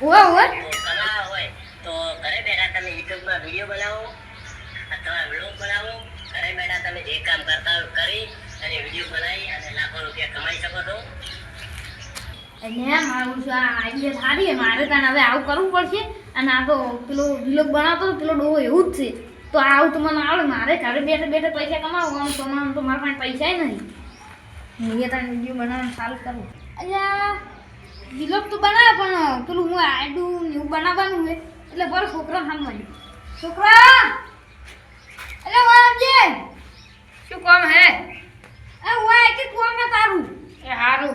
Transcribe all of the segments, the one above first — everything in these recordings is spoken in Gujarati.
ઓવે ઓવે કમાવા હોય તો ઘરે બેઠા તમે યુટ્યુબમાં વીડિયો બનાવો અથવા વ્લોગ બનાવો. ઘરે બેઠા તમે જે કામ કરતા કરી અને વીડિયો બનાવી અને લાખો રૂપિયા કમાઈ શકો છો. અને મારું શું આ આઈડિયા સારી મારે કારણ હવે આવું કરવું પડશે. અને આ તો પેલો વિલોગ બનાવતો પેલો ડોહો એવું જ છે. તો આવું તો મને આવડે. મારે ઘરે બેઠે બેઠે પૈસા કમાવું આમ મને તો મારા પાસે પૈસા નહીં હું એ તને વીડિયો બનાવવાનું ચાલુ કરું. અલ્યા વિલોગ તો બનાવે પણ પેલું હું આડું ને એવું બનાવવાનું છે એટલે બરો છોકરા સામે. મળ્યું છોકરા એટલે વાવજે શું કામ હે? એ વાય કે કોમ ને તારું? એ હારું.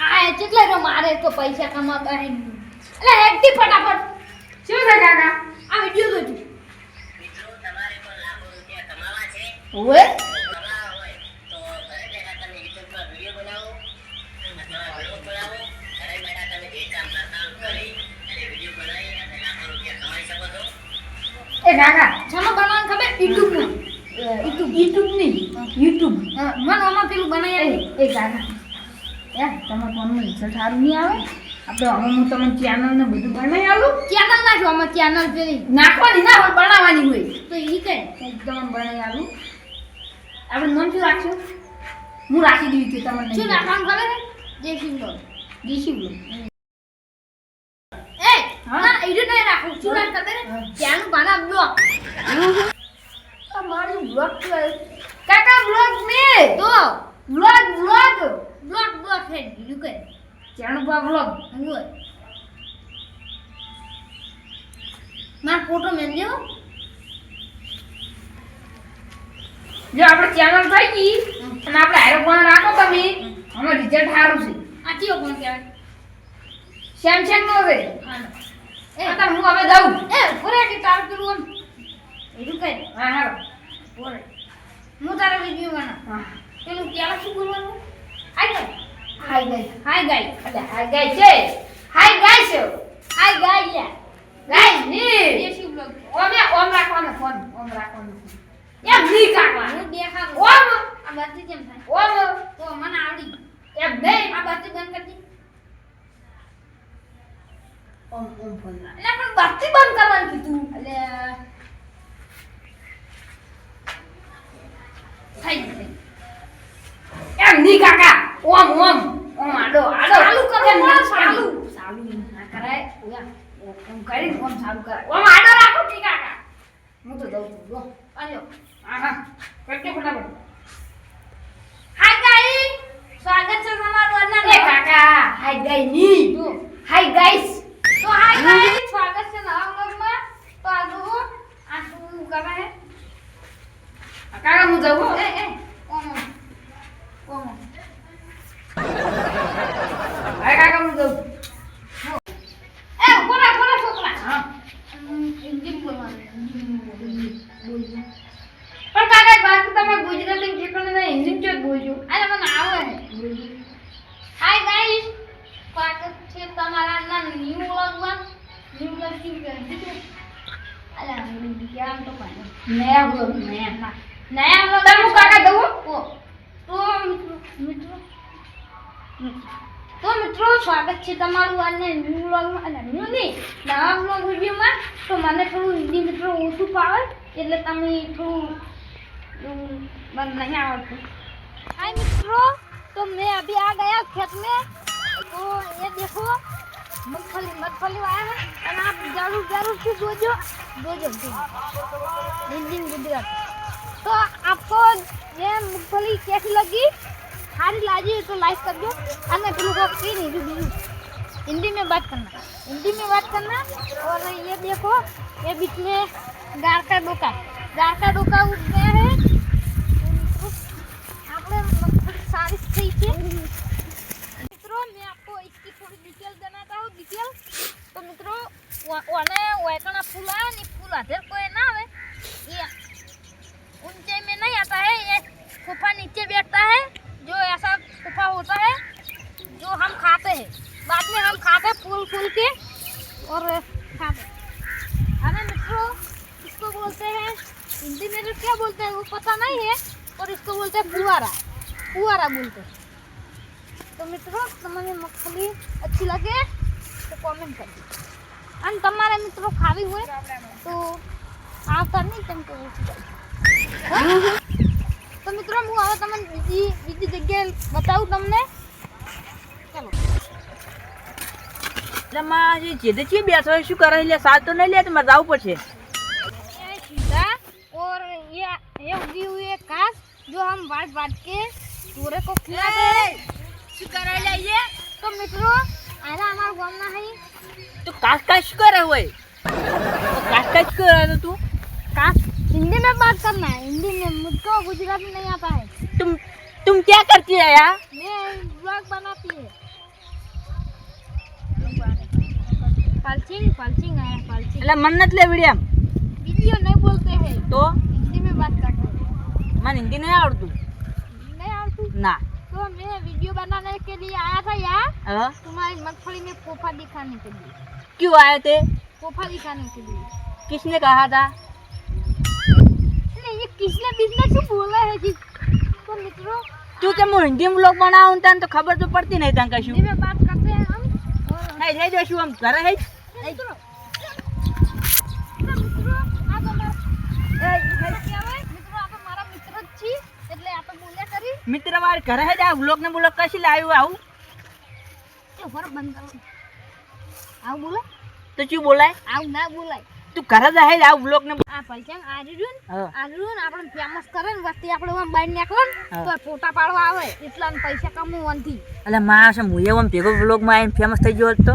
આ કેટલા તો મારે તો પૈસા કમાતા હે એટલે હેડતી ફટાફટ. શું છે કાકા? આ વિડિયો જોજો. મિત્રો તમારે પણ લાખો રૂપિયા કમાવા છે. ઓએ કમાવા હોય તો ઘરે બેઠા તમે યુટ્યુબમાં વીડિયો બનાવો અથવા વ્લોગ બનાવો ઘરે બેઠા તમે જે કામ કરતા હોય કરી અને વીડિયો બનાવી અને લાખો રૂપિયા કમાઈ શકો છો એ નાના શામાં બનાવવાનું ખબર? યુટ્યુબનું. યુટ્યુબ યુટ્યુબ નહીં યુટ્યુબ મન આમાં પેલું બનાવી એ કાકા એ તમે ફોનમાં રિઝલ્ટ સારું નહીં આવે? આપણે હવે હું તમને ચેનલ ને બધું બનાવી આલું ચેનલ નાખો આમાં ચેનલ પેલી નાખવાની ના હોય બનાવવાની હોય. તો એ કઈ તમે બનાવી આલું આપણે નામ શું રાખશું? હું રાખી દીધી તમને શું નાખવાનું ખબર જય સિંગલ દીશું એ હા? ના ઈડું નહીં રાખું શું બ્લોક. મારું કાકા તો બ્લોક બ્લોક. હે કઈ માર ફોટો મેં જો આપણે ચેનલ થઈ ગઈ અને આપણે હારો પણ રાખો તમે અમે રિઝલ્ટ સારું છે. આ ચિયો કોણ કહેવાય? સેમસંગ નો છે. એ તો હું હવે દઉં એ પૂરે કે તારું પેલું આમ ઈડું કઈ? હા હારો પૂરે હું તારા વીડિયો બનાવ હા. પેલું પેલા શું બોલવાનું? Hi guy. Hi guys hi guy. એટલે હાય ગાય છે. હાય ગાય લ્યા ગાઈસની. દેશી બ્લોગ ઓમે ઓમ રાખવાનો ફોન ઓમ રાખવાનો એમ ની કાઢવાનો. દેખા ઓમ. આ કેમ થાય. ઓમ. તો મને આવડી એમ નહીં. આ બત્તી બંધ કરી ઓમ ઓમ ફોન રાખ એટલે પણ બત્તી બંધ કરવાનું કીધું. એટલે થઈ ગયું થઈ ગયું. એમ ની કાકા. ઓમ ઓમ. ઓમ આડો આડો. ચાલુ કરો, ચાલુ. ચાલુ. ચાલુ ના કરાય. ઓયા ઓમ કરી ઓમ ચાલુ કરાય. ઓમ આડો રાખો ઠીક કાકા. હું તો દઉં છું જો. આલ્યો હા હા ફટાફટ. હાય ગાઈ. સ્વાગત છે તમારું અન્ના કાકા. હાય ગાઈ ની નયા વ્લોગ તમે હું કાકા દઉં ઓ તો મિત્રો તો મિત્રો સ્વાગત છે તમારું આજના ન્યુ વ્લોગમાં અલા ન્યુ નહીં નવા વ્લોગ વિડીયોમાં તો મને થોડું હિન્દી મિત્રો ઓછું ફાવે એટલે તમે થોડું ઉમ, મને નહીં આવડતું हाय मित्रों तो मैं अभी आ गया खेत में तो ये देखो मूंगफली मूंगफली आया है और आप जरूर जरूर से जोजो जोजो हिंदी में गुजरात तो आपको ये मूंगफली कैसी लगी? हारी लाजी तो लाइक कर दो नहीं जो बीजू हिंदी में बात करना। हिंदी में बात करना। और ये देखो, ये बीच में गार का डोका। गार का डोका गया है। और खाते अरे मित्रों इसको बोलते हैं हिंदी में तो क्या बोलते हैं वो पता नहीं है और इसको बोलते हैं फुहारा फुहारा बोलते हैं तो मित्रों तुम्हें मूंगफली अच्छी लगे तो कमेंट कर दो અને તમારે મિત્રો ખાવી હોય તો આવતા નહીં કેમ કે ઓછું જાય. તો મિત્રો હું હવે તમને બીજી બીજી જગ્યાએ બતાવું તમને એટલે માં જે જેદે છે બેસો એ શું કરે એટલે સાત તો નહીં લે તમારે જવું પડશે ये सीधा और ये ये उगी हुई है घास जो हम बांट बांट के सूर्य को खिलाते हैं શું કરે લે तो मित्रों आना हमारा गाँव है તું કાસ કાસ શું કરે હોય તો કાસ કાસ શું કરે તો તું घास हिंदी में बात करना है हिंदी में मुझको गुजराती नहीं आता है तुम तुम क्या करती है यार मैं ब्लॉग बनाती है पल्चिंग पल्चिंग है पल्चिंग એટલે મન નથી લે વિડીયો वीडियो नहीं बोलते हैं તો हिंदी में बात करते हैं મને હિન્દી નહીં આવડતું नहीं आती ના तो मैं वीडियो बनाने के लिए आया था यहाँ હા तुम्हारी मगफली में पोफा दिखाने के लिए क्यों आए थे पोफा दिखाने के लिए किसने कहा था नहीं ये किसने बिजनेस से बोला है जी तो मित्रों તું કે હું હિન્દી વ્લોગ બનાવું તને તો ખબર તો પડતી નહીં તને हिंदी કશું में बात करते हैं हम और નહીં જઈ જઈશું આમ ઘરે હઈ मित्रों तो मित्रों आप हमारा क्या है મિત્ર મારે ઘરે જ આ બ્લોક ને બ્લોક કશી લાવ્યું આવું? બંધ આવું બોલો? તો શું બોલાય? આવું ના બોલાય. તું ઘરે જ આવ બ્લોક ને આ પૈસા આરીડું આરીડું આપણે ફેમસ કરે ને વસ્તી આપણે ઓમ બહાર નીકળો તો ફોટા પાડવા આવે એટલા પૈસા કમાવવાથી એટલે માં છે હું એમ ભેગો બ્લોકમાં ફેમસ થઈ ગયો તો?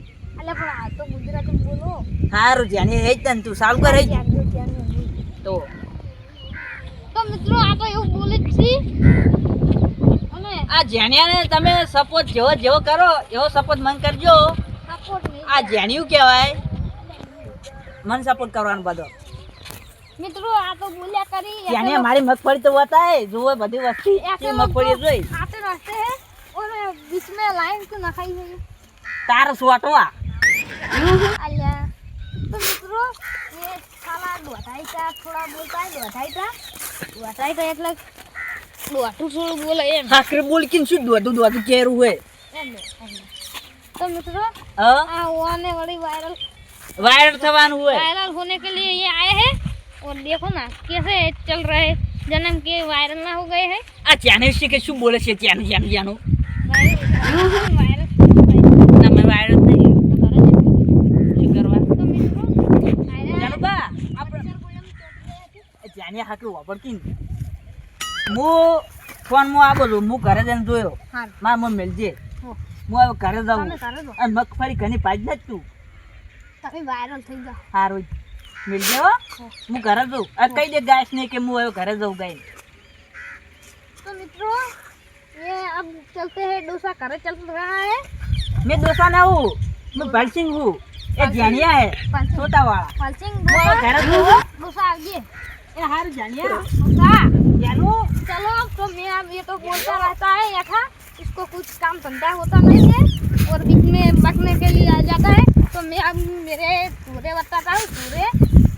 અલે આ તો ગુજરાતી બોલો. સારું ધ્યાન એ જ તને તું સારું કરે તો. તો મિત્રો આ તો એવું બોલે જ છે. આ જેણિયાને તમે સપોર્ટ જેવો જેવો કરો એવો સપોર્ટ મન કરજો. આ જેણિયું કહેવાય. મન સપોર્ટ કરવાનો બધો. મિત્રો આ તો બોલ્યા કરી. જેને મારી મગફળી તો વતાય જુઓ બધી વસ્તુ. એ મગફળી જોઈ. સાથે તો રસ્તે હે ઓને લાઈન તો નખાઈ હે તાર સોટવા अल्लाह तो मित्रों ये साला दोठाई था थोड़ा बोलता है दोठाई था दोठाई था એટલે દોઢું થોડું બોલે એમ હાકરે બોલકીને શું દોધું દોધું કેરું હોય એમ ને, એમ ને. तो मित्रों હ आ होने वाली वायरल વાયરલ થવાનું હોય वायरल होने के लिए ये आए हैं और देखो ना कैसे चल रहे जन्म के वायरल ना हो गए हैं આ જાને વિશે કે શું બોલે છે ત્યાંનું જાનું જાનિયા હાકરું વાપરતી ને હું ફોનમાં આવો છું હું ઘરે જઈને જોયો हां મારા મમ્મી મેલજે હો. હું હવે ઘરે જાઉં તમે કરે દો અને મગફળી ઘણી પાજ જ તું તમે વાયરલ થઈ જાઓ સારું મિલજે હો હું ઘરે જઉં આ કહી દે ગાયસ નહીં કે હું હવે ઘરે જઉં ગાય तो मित्रों ये अब चलते हैं डोसा करे चल रहा है મેં દોસા ના હું मैं ભરસિંગ હું એ જાણિયા હે पालचिंग છોટા वाला पालचिंग હું હવે डोसा ઘરે જઉં હો. डोसा आगे એ હારું જાણિયા डोसा જાનું चलो अब तो मैं अब ये तो बोलता रहता है यथा इसको कुछ काम धंधा होता नहीं है और बीच में बकने के लिए आ जाता है तो मैं अब मेरे पूरे बताता हूँ पूरे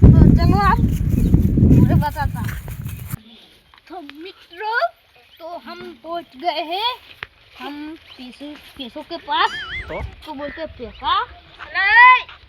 तो चलो अब पूरे बताता तो मित्रों तो हम पहुंच गए हैं हम पैसों पैसों के पास तो तो बोलते हैं पैसा नहीं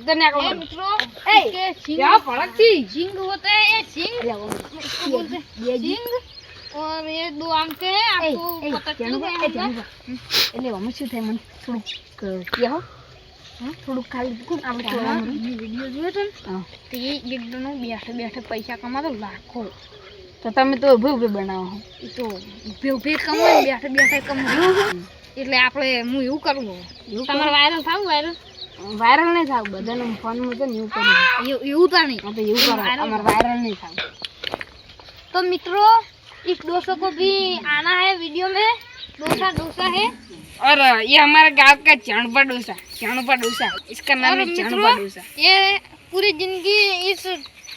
તને ए मित्रों ए, इसके सिंग क्या भड़कती सिंग होते हैं ये सिंग इसको बोलते हैं सिंग और ये दो आंखें हैं आपको पता चल गया होगा એટલે અમે શું થાય મને થોડું કહો થોડુંક ખાલી દુખું આપણે ચોરામાં વિડીયો જોયો હતો ને હા. તે એકદમ બેઠે બેઠે પૈસા કમાતો લાખો તો તમે તો ઉભે ઉભે બનાવો એ તો ઉભે ઉભે કમાય બેઠે બેઠે કમાય એટલે આપણે હું એવું કરું એવું તમારે વાયરલ થાવ વાયરલ વાયરલ નહીં થાવ બધાને ફોનમાં તો ને એવું કરું એવું તા નહીં હા તો એવું કરો Viral અમારે વાયરલ નહીં થાવ तो मित्रों इस डोसा को भी आना है वीडियो में डोसा डोसा है और ये हमारे गांव का चाणपा डोसा चाणपा डोसा इसका नाम और है चाणपा मित्रों डोसा ये पूरी जिंदगी इस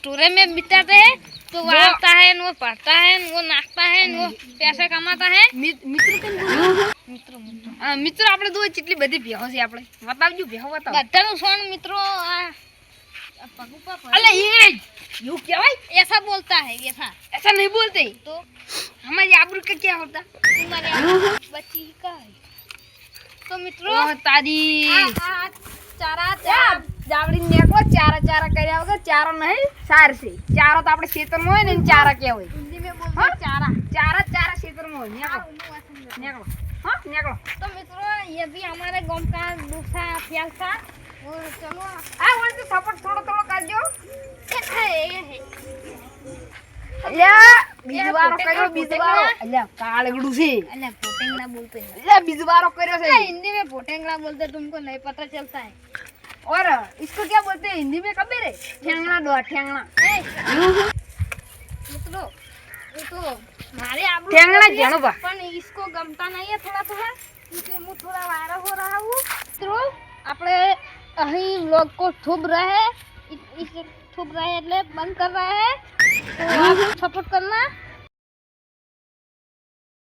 टूरे में बिताते हैं तो वो आता है न वो पढ़ता है न वो नाचता है न वो पैसा कमाता है મિત્ર કેમ બોલો મિત્રો મિત્રો હા મિત્રો આપણે તો કેટલી બધી ભેહો છે આપણે બતાવજો ભેહો બતાવો બધાનું સોન મિત્રો આ આ પગુપા પર અલે એ એવું કહેવાય ऐसा बोलता है ऐसा ऐसा नहीं बोलते तो हमारी आबरू का क्या होता तुम्हारे यहाँ बच्ची का है तो मित्रों ઓહ તારી આ આ ચારા ચાર જાવડી નેકો ચારા ચારા કર્યા વગર ચારો નહીં સાર છે ચારો તો આપણે ખેતરમાં હોય ને એને ચારા કહેવાય हिंदी में बोलते हैं चारा ચારા જ ચારા ખેતરમાં હોય નેકો નેકો હા નેકો तो मित्रों ये भी हमारे गांव का दूसरा ख्याल था और चलो આ વળી તો સપોર્ટ થોડો થોડો કરજો ये है ये है અલ્યા બીજો એ વારો પોતે કર્યો પોતે બીજો વારો ના. અલ્યા કાળગડું છે अल्लाह पोटेंगड़ा बोलते हैं અલ્યા બીજો वारो કર્યો अरे છે हिंदी में पोटेंगड़ा बोलते हैं, तुमको नहीं पता चलता है और इसको क्या बोलते हैं हिंदी में खबर है ठेंगना दो ठेंगना ए, मित्रों ये तो मारे आप लोग ठेंगना कर दिया, जानो बा પણ इसको गमता नहीं है थोड़ा थोड़ा क्योंकि હું થોડા વાયરલ हो रहा हूँ મિત્રો આપણે અહીં लोग को ठुब रहे हैं इस- इस ठुब रहे हैं એટલે બંધ कर रहे हैं तो आप सपोर्ट करना